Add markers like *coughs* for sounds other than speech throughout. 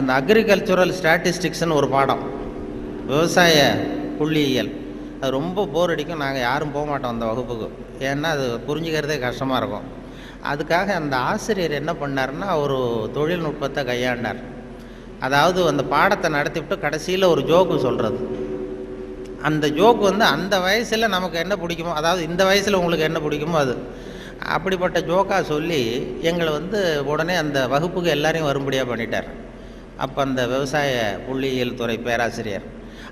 இந்த அக்ரிகல்ச்சுரல் ஸ்டாட்டிஸ்டிக்ஸ்னு ஒரு பாடம். விவசாய புள்ளியியல். அது ரொம்ப போர் அடிக்கும். நாங்கள் யாரும் போக மாட்டோம் அந்த வகுப்புக்கு. ஏன்னா அது புரிஞ்சுக்கிறதே கஷ்டமாக இருக்கும். அதுக்காக அந்த ஆசிரியர் என்ன பண்ணார்னா ஒரு தொழில்நுட்பத்தை கையாண்டார். அதாவது அந்த பாடத்தை நடத்திவிட்டு கடைசியில் ஒரு ஜோக்கு சொல்கிறது அந்த ஜோக் வந்து அந்த வயசில் நமக்கு என்ன பிடிக்குமோ அதாவது இந்த வயசில் உங்களுக்கு என்ன பிடிக்குமோ அது. அப்படிப்பட்ட ஜோக்காக சொல்லி எங்களை வந்து உடனே அந்த வகுப்புக்கு எல்லாரையும் வரும்படியாக பண்ணிட்டார். அப்போ அந்த விவசாய புள்ளியியல் துறை பேராசிரியர்.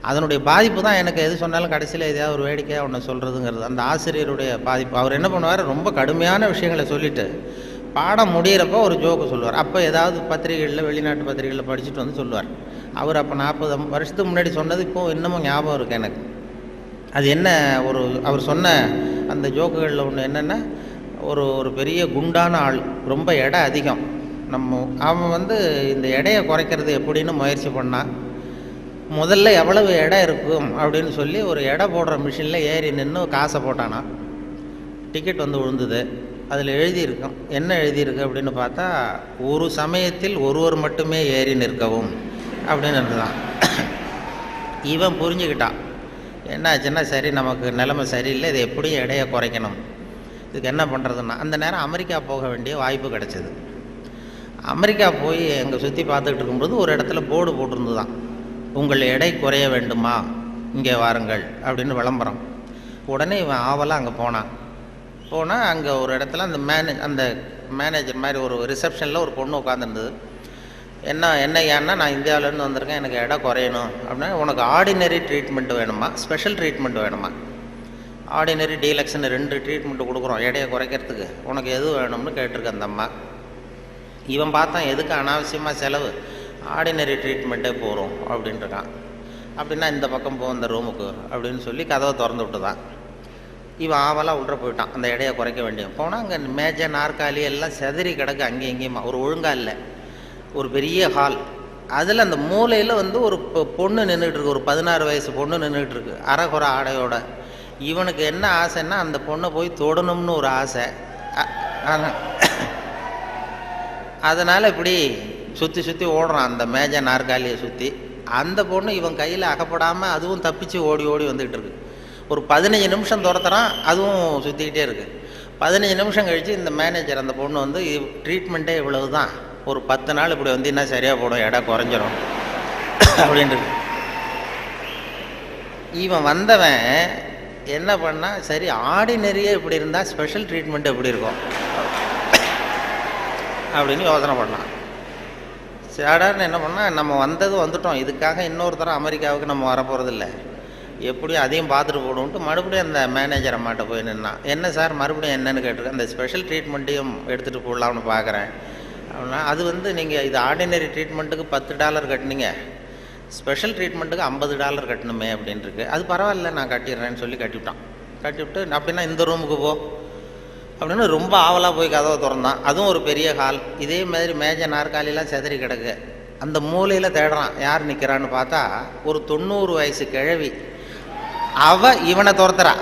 அதனுடைய பாதிப்பு தான் எனக்கு எது சொன்னாலும் கடைசியில் எதையாவது ஒரு வேடிக்கையாக ஒன்று சொல்கிறதுங்கிறது அந்த ஆசிரியருடைய பாதிப்பு. அவர் என்ன பண்ணுவார்? ரொம்ப கடுமையான விஷயங்களை சொல்லிவிட்டு பாடம் முடியிறப்போ ஒரு ஜோக்கு சொல்லுவார். அப்போ ஏதாவது பத்திரிகைகளில் வெளிநாட்டு பத்திரிகைகளில் படிச்சுட்டு வந்து சொல்லுவார். அவர் அப்போ நாற்பது வருஷத்துக்கு முன்னாடி சொன்னது இப்போ இன்னமும் ஞாபகம் இருக்குது எனக்கு. அது என்ன ஒரு அவர் சொன்ன அந்த ஜோக்குகளில் ஒன்று என்னென்னா ஒரு ஒரு பெரிய குண்டான ஆள் ரொம்ப எடை அதிகம். நம்ம அவன் வந்து இந்த எடையை குறைக்கிறது எப்படின்னு முயற்சி பண்ணான் முதல்ல எவ்வளவு எடை இருக்கும் அப்படின்னு சொல்லி ஒரு எடை போடுற மிஷினில் ஏறி நின்று காசை போட்டானா. டிக்கெட் வந்து விழுந்தது அதில் எழுதியிருக்கோம் என்ன எழுதியிருக்கு அப்படின்னு பார்த்தா ஒரு சமயத்தில் ஒருவர் மட்டுமே ஏறி நிற்கவும் அப்படின்னு இருந்துதான். இவன் புரிஞ்சுக்கிட்டான். என்னாச்சுன்னா சரி நமக்கு நிலைமை சரியில்லை. இது எப்படியும் எடையை குறைக்கணும். இதுக்கு என்ன பண்ணுறதுன்னா அந்த நேரம் அமெரிக்கா போக வேண்டிய வாய்ப்பு கிடச்சிது. அமெரிக்கா போய் அங்கே சுற்றி பார்த்துக்கிட்டு இருக்கும்போது ஒரு இடத்துல போர்டு போட்டிருந்துதான். உங்கள் எடை குறைய வேண்டுமா? இங்கே வாருங்கள் அப்படின்னு விளம்பரம். உடனே இவன் ஆவலாக அங்கே போனான். போனால் அங்கே ஒரு இடத்துல அந்த மேனேஜ் அந்த மேனேஜர் மாதிரி ஒரு ரிசப்ஷனில் ஒரு பொண்ணு உட்காந்துருந்தது என்ன என்ன ஏன்னா நான் இந்தியாவிலேருந்து வந்திருக்கேன் எனக்கு இடம் குறையணும் அப்படின்னா உனக்கு ஆர்டினரி ட்ரீட்மெண்ட் வேணுமா? ஸ்பெஷல் ட்ரீட்மெண்ட் வேணுமா? ஆர்டினரி டீலக்ஷன் ரெண்டு ட்ரீட்மெண்ட் கொடுக்குறோம் எடையை குறைக்கிறதுக்கு. உனக்கு எது வேணும்னு கேட்டிருக்கு அந்த அம்மா. இவன் பார்த்தான் எதுக்கு அனாவசியமாக செலவு? ஆர்டினரி ட்ரீட்மெண்ட்டே போகிறோம் அப்படின்ட்டுருக்கான் அப்படின்னா இந்த பக்கம் போ இந்த ரூமுக்கு அப்படின்னு சொல்லி கதவை திறந்து விட்டுதான். இவன் ஆவலாக உள்ள போயிட்டான். அந்த இடையை குறைக்க வேண்டிய போனால் அங்கே மேஜை நாற்காலி எல்லாம் செதறி கிடக்கு. அங்கேயும் இங்கேயுமா? ஒரு ஒழுங்கா இல்லை. ஒரு பெரிய ஹால் அதில் அந்த மூலையில் வந்து ஒரு பொண்ணு நின்றுட்டு இருக்கு. ஒரு பதினாறு வயசு பொண்ணு நின்றுட்டு இருக்கு. அரைகுறை ஆடையோட. இவனுக்கு என்ன ஆசைன்னா அந்த பொண்ணை போய் தொடணும்னு ஒரு ஆசை. அ- அதனால் இப்படி சுற்றி சுற்றி ஓடுறான் அந்த மேஜை நாற்காலியை சுற்றி அந்த பொண்ணு இவன் கையில் அகப்படாமல் அதுவும் தப்பிச்சு ஓடி ஓடி வந்துக்கிட்டு இருக்கு ஒரு பதினஞ்சு நிமிஷம் துரத்துறான் அதுவும் சுற்றிக்கிட்டே இருக்கு. பதினஞ்சு நிமிஷம் கழித்து இந்த மேனேஜர் அந்த பொண்ணு வந்து ட்ரீட்மெண்ட்டே இவ்வளவு தான் ஒரு பத்து நாள் இப்படி வந்தீங்கன்னா சரியாக போடும் இடம் குறைஞ்சிரும். *coughs* அப்படின்ட்டு இவன் வந்தவன் என்ன பண்ணால் சரி ஆர்டினரியே இப்படி இருந்தால் ஸ்பெஷல் ட்ரீட்மெண்ட் எப்படி இருக்கும்? அப்படின்னு யோசனை பண்ணான் சேடான்னு என்ன பண்ணால் நம்ம வந்தது வந்துட்டோம். இதுக்காக இன்னொரு தரம் அமெரிக்காவுக்கு நம்ம வரப்போகிறதில்ல எப்படியும் அதையும் பார்த்துட்டு போடுவோன்ட்டு மறுபடியும் அந்த மேனேஜர் அம்மாட்ட போய் நின்னான். என்ன சார் மறுபடியும் என்னன்னு கேட்டிருக்கேன் அந்த ஸ்பெஷல் ட்ரீட்மெண்ட்டையும் எடுத்துகிட்டு போடலாம்னு பார்க்குறேன் அப்படின்னா அது வந்து நீங்கள் இது ஆர்டினரி ட்ரீட்மெண்ட்டுக்கு பத்து டாலர் கட்டினீங்க. ஸ்பெஷல் ட்ரீட்மெண்ட்டுக்கு ஐம்பது டாலர் கட்டணுமே அப்படின்ட்டுருக்கு அது பரவாயில்ல நான் கட்டிடுறேன்னு சொல்லி கட்டிவிட்டான். கட்டிவிட்டு அப்படின்னா இந்த ரூமுக்கு போ. அப்படின்னு ரொம்ப ஆவலாக போய் கதவை திறந்தான். அதுவும் ஒரு பெரிய ஹால் இதே மாதிரி மேஜை நாற்காலிலாம் செதறி கிடக்கு. அந்த மூலையில் தேடுறான். யார் நிற்கிறான்னு பார்த்தா ஒரு தொண்ணூறு வயசு கிழவி. அவ இவனை துரத்துறா.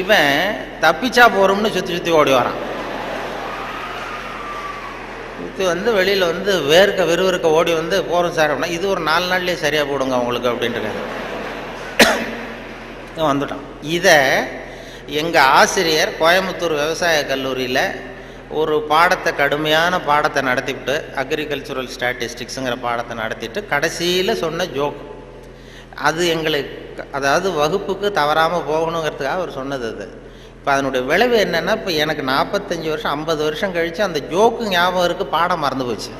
இவன் தப்பிச்சா போறோம்னு சுற்றி சுற்றி ஓடி வரான். சுற்றி வந்து வெளியில் வந்து வேர்க்க விறுவிறுக்க ஓடி வந்து போகிறோம் சார் அப்படின்னா இது ஒரு நாலு நாள்லேயே சரியாக போடுங்க அவங்களுக்கு அப்படின்ட்டு இவன் வந்துட்டான். இதை எங்கள் ஆசிரியர் கோயம்புத்தூர் விவசாய கல்லூரியில் ஒரு பாடத்தை கடுமையான பாடத்தை நடத்திவிட்டு அக்ரிகல்ச்சுரல் ஸ்டாட்டிஸ்டிக்ஸுங்கிற பாடத்தை நடத்திட்டு கடைசியில் சொன்ன ஜோக் அது எங்களுக்கு அதாவது வகுப்புக்கு தவறாமல் போகணுங்கிறதுக்காக அவர் சொன்னது அது. இப்போ அதனுடைய விளைவு என்னென்னா இப்போ எனக்கு நாற்பத்தஞ்சு வருஷம் ஐம்பது வருஷம் கழித்து அந்த ஜோக்கு ஞாபகம் இருக்குது பாடம் மறந்து போச்சு.